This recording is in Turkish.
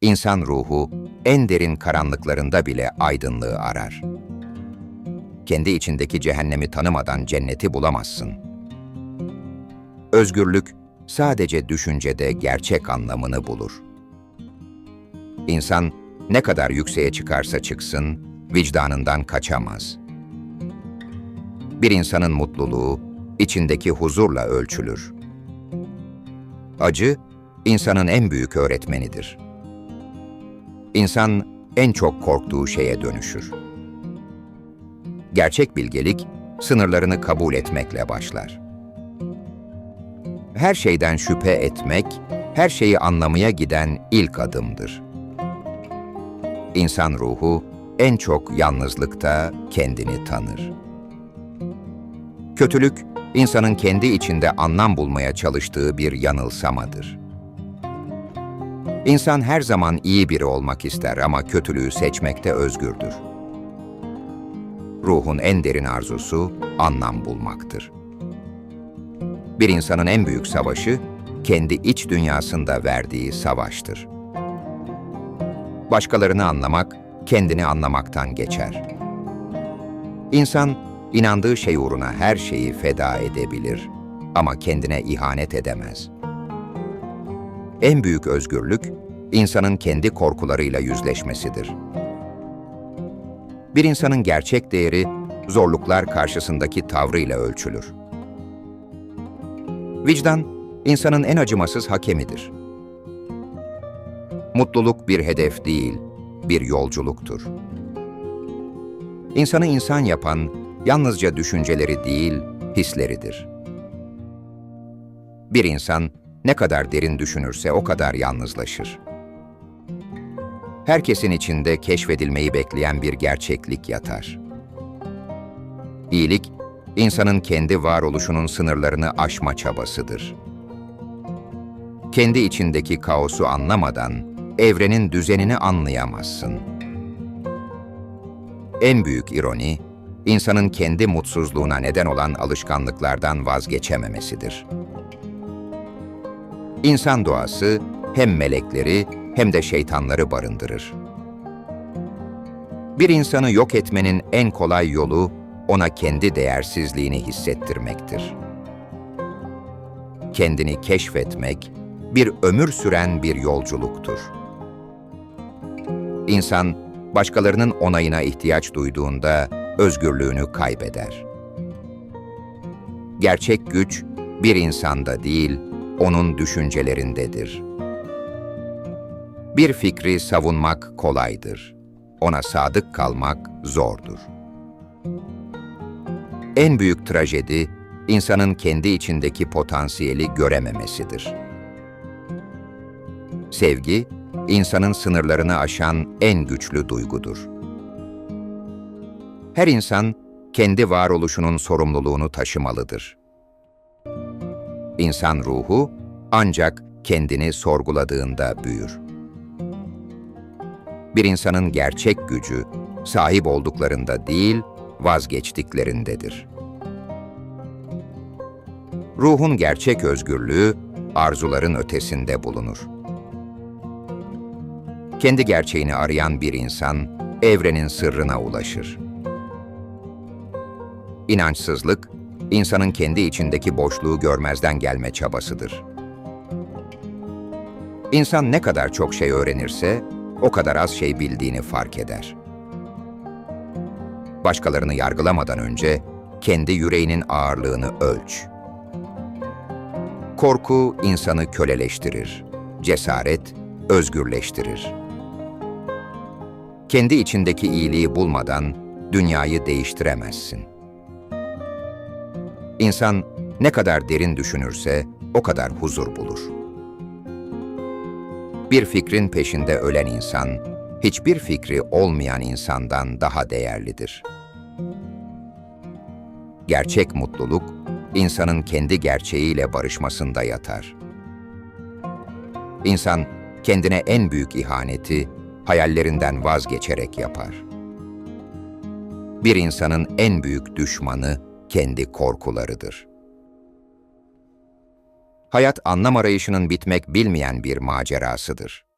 insan ruhu en derin karanlıklarında bile aydınlığı arar. Kendi içindeki cehennemi tanımadan cenneti bulamazsın. Özgürlük sadece düşüncede gerçek anlamını bulur. İnsan ne kadar yükseğe çıkarsa çıksın, vicdanından kaçamaz. Bir insanın mutluluğu, içindeki huzurla ölçülür. Acı, insanın en büyük öğretmenidir. İnsan en çok korktuğu şeye dönüşür. Gerçek bilgelik, sınırlarını kabul etmekle başlar. Her şeyden şüphe etmek, her şeyi anlamaya giden ilk adımdır. İnsan ruhu en çok yalnızlıkta kendini tanır. Kötülük, insanın kendi içinde anlam bulmaya çalıştığı bir yanılsamadır. İnsan her zaman iyi biri olmak ister ama kötülüğü seçmekte özgürdür. Ruhun en derin arzusu anlam bulmaktır. Bir insanın en büyük savaşı, kendi iç dünyasında verdiği savaştır. Başkalarını anlamak, kendini anlamaktan geçer. İnsan, inandığı şey uğruna her şeyi feda edebilir ama kendine ihanet edemez. En büyük özgürlük, insanın kendi korkularıyla yüzleşmesidir. Bir insanın gerçek değeri, zorluklar karşısındaki tavrıyla ölçülür. Vicdan, insanın en acımasız hakemidir. Mutluluk bir hedef değil, bir yolculuktur. İnsanı insan yapan yalnızca düşünceleri değil, hisleridir. Bir insan ne kadar derin düşünürse o kadar yalnızlaşır. Herkesin içinde keşfedilmeyi bekleyen bir gerçeklik yatar. İyilik, insanın kendi varoluşunun sınırlarını aşma çabasıdır. Kendi içindeki kaosu anlamadan evrenin düzenini anlayamazsın. En büyük ironi, insanın kendi mutsuzluğuna neden olan alışkanlıklardan vazgeçememesidir. İnsan doğası hem melekleri hem de şeytanları barındırır. Bir insanı yok etmenin en kolay yolu ona kendi değersizliğini hissettirmektir. Kendini keşfetmek bir ömür süren bir yolculuktur. İnsan başkalarının onayına ihtiyaç duyduğunda özgürlüğünü kaybeder. Gerçek güç bir insanda değil, onun düşüncelerindedir. Bir fikri savunmak kolaydır. Ona sadık kalmak zordur. En büyük trajedi, insanın kendi içindeki potansiyeli görememesidir. Sevgi, insanın sınırlarını aşan en güçlü duygudur. Her insan, kendi varoluşunun sorumluluğunu taşımalıdır. İnsan ruhu, ancak kendini sorguladığında büyür. Bir insanın gerçek gücü, sahip olduklarında değil, vazgeçtiklerindedir. Ruhun gerçek özgürlüğü, arzuların ötesinde bulunur. Kendi gerçeğini arayan bir insan, evrenin sırrına ulaşır. İnançsızlık, insanın kendi içindeki boşluğu görmezden gelme çabasıdır. İnsan ne kadar çok şey öğrenirse, o kadar az şey bildiğini fark eder. Başkalarını yargılamadan önce, kendi yüreğinin ağırlığını ölç. Korku insanı köleleştirir, cesaret özgürleştirir. Kendi içindeki iyiliği bulmadan dünyayı değiştiremezsin. İnsan ne kadar derin düşünürse o kadar huzur bulur. Bir fikrin peşinde ölen insan, hiçbir fikri olmayan insandan daha değerlidir. Gerçek mutluluk, insanın kendi gerçeğiyle barışmasında yatar. İnsan, kendine en büyük ihaneti, hayallerinden vazgeçerek yapar. Bir insanın en büyük düşmanı, kendi korkularıdır. Hayat anlam arayışının bitmek bilmeyen bir macerasıdır.